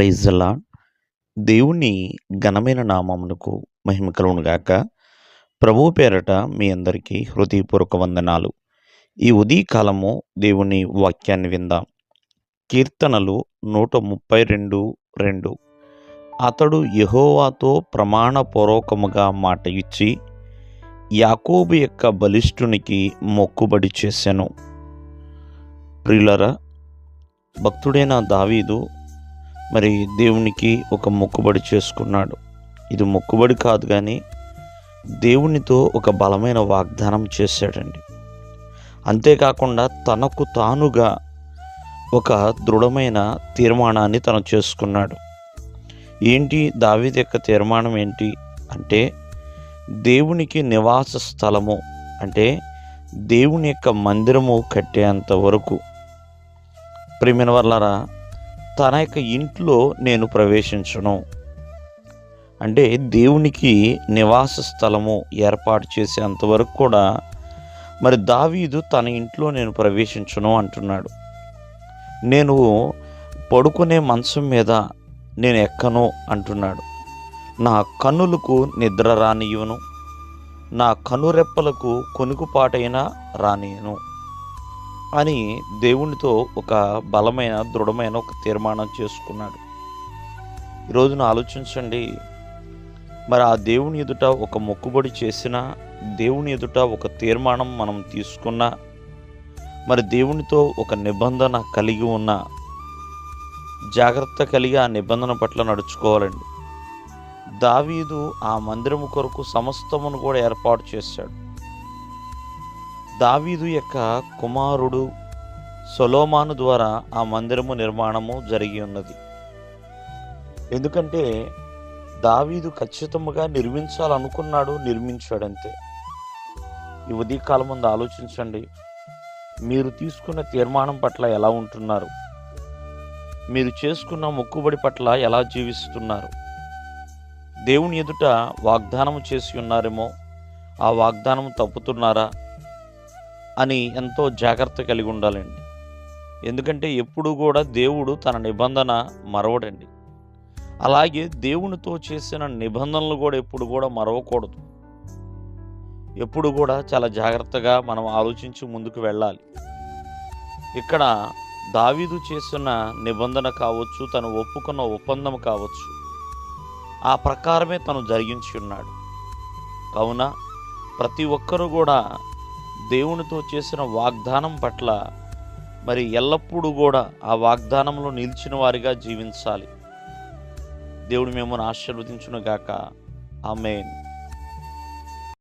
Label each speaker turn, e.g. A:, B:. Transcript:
A: ప్రైజ్లా దేవుని ఘనమైన నామమునకు మహిమ కలుగునుగాక ప్రభు పేరట మీ అందరికీ హృదయపూర్వక వందనాలు. ఈ ఉదయకాలము దేవుని వాక్యాన్ని విందాం. కీర్తనలు నూట ముప్పై రెండు రెండు. అతడు యహోవాతో ప్రమాణపూర్వకముగా మాట ఇచ్చి యాకోబు యొక్క బలిష్ఠునికి మొక్కుబడి చేశాను ప్రియులరా భక్తుడైన దావీదు మరి దేవునికి ఒక మొక్కుబడి చేసుకున్నాడు. ఇది మొక్కుబడి కాదు కానీ దేవునితో ఒక బలమైన వాగ్దానం చేశాడండి. అంతేకాకుండా తనకు తానుగా ఒక దృఢమైన తీర్మానాన్ని తను చేసుకున్నాడు. ఏంటి దావీదు యొక్క తీర్మానం ఏంటి? అంటే దేవునికి నివాస స్థలము అంటే దేవుని యొక్క మందిరము కట్టేంత వరకు. ప్రిమిన వల్లరా తన యొక్క ఇంట్లో నేను ప్రవేశించను. అంటే దేవునికి నివాస స్థలము ఏర్పాటు చేసేంత వరకు కూడా మరి దావీదు తన ఇంట్లో నేను ప్రవేశించను అంటున్నాడు. నేను పడుకునే మంచం మీద నేను ఎక్కను అంటున్నాడు. నా కన్నులకు నిద్ర రానియును నా కనురెప్పలకు కొనుకుపాటైనా రానియను. అని దేవునితో ఒక బలమైన దృఢమైన ఒక తీర్మానం చేసుకున్నాడు. ఈరోజున ఆలోచించండి. మరి ఆ దేవుని ఎదుట ఒక మొక్కుబడి చేసిన దేవుని ఎదుట ఒక తీర్మానం మనం తీసుకున్నా మరి దేవునితో ఒక నిబంధన కలిగి ఉన్న జాగ్రత్త కలిగి ఆ నిబంధన పట్ల నడుచుకోవాలండి. దావీదు ఆ మందిరము కొరకు సమస్తమును కూడా ఏర్పాటు చేశాడు. దావీదు యొక్క కుమారుడు సొలోమాను ద్వారా ఆ మందిరము నిర్మాణము జరిగి ఉన్నది. ఎందుకంటే దావీదు ఖచ్చితంగా నిర్మించాలనుకున్నాడు నిర్మించాడంతే. ఈ ఉదయకాలం ముందు ఆలోచించండి. మీరు తీసుకున్న తీర్మానం పట్ల ఎలా ఉంటున్నారు? మీరు చేసుకున్న మొక్కుబడి పట్ల ఎలా జీవిస్తున్నారు? దేవుని ఎదుట వాగ్దానం చేసి ఉన్నారేమో ఆ వాగ్దానం తప్పుతున్నారా? అని ఎంతో జాగ్రత్త కలిగి ఉండాలండి. ఎందుకంటే ఎప్పుడు కూడా దేవుడు తన నిబంధన మరవడండి. అలాగే దేవునితో చేసిన నిబంధనలు కూడా ఎప్పుడు కూడా మరవకూడదు. ఎప్పుడు కూడా చాలా జాగ్రత్తగా మనం ఆలోచించి ముందుకు వెళ్ళాలి. ఇక్కడ దావీదు చేసిన నిబంధన కావచ్చు తను ఒప్పుకున్న ఒప్పందం కావచ్చు ఆ ప్రకారమే తను జరిగించి ఉన్నాడు. కావున ప్రతి ఒక్కరూ కూడా దేవునితో చేసిన వాగ్దానం పట్ల మరి ఎల్లప్పుడూ కూడా ఆ వాగ్దానంలో నిలిచిన వారిగా జీవించాలి. దేవుడు మిమ్మల్ని ఆశీర్వదించునుగాక. ఆమెన్.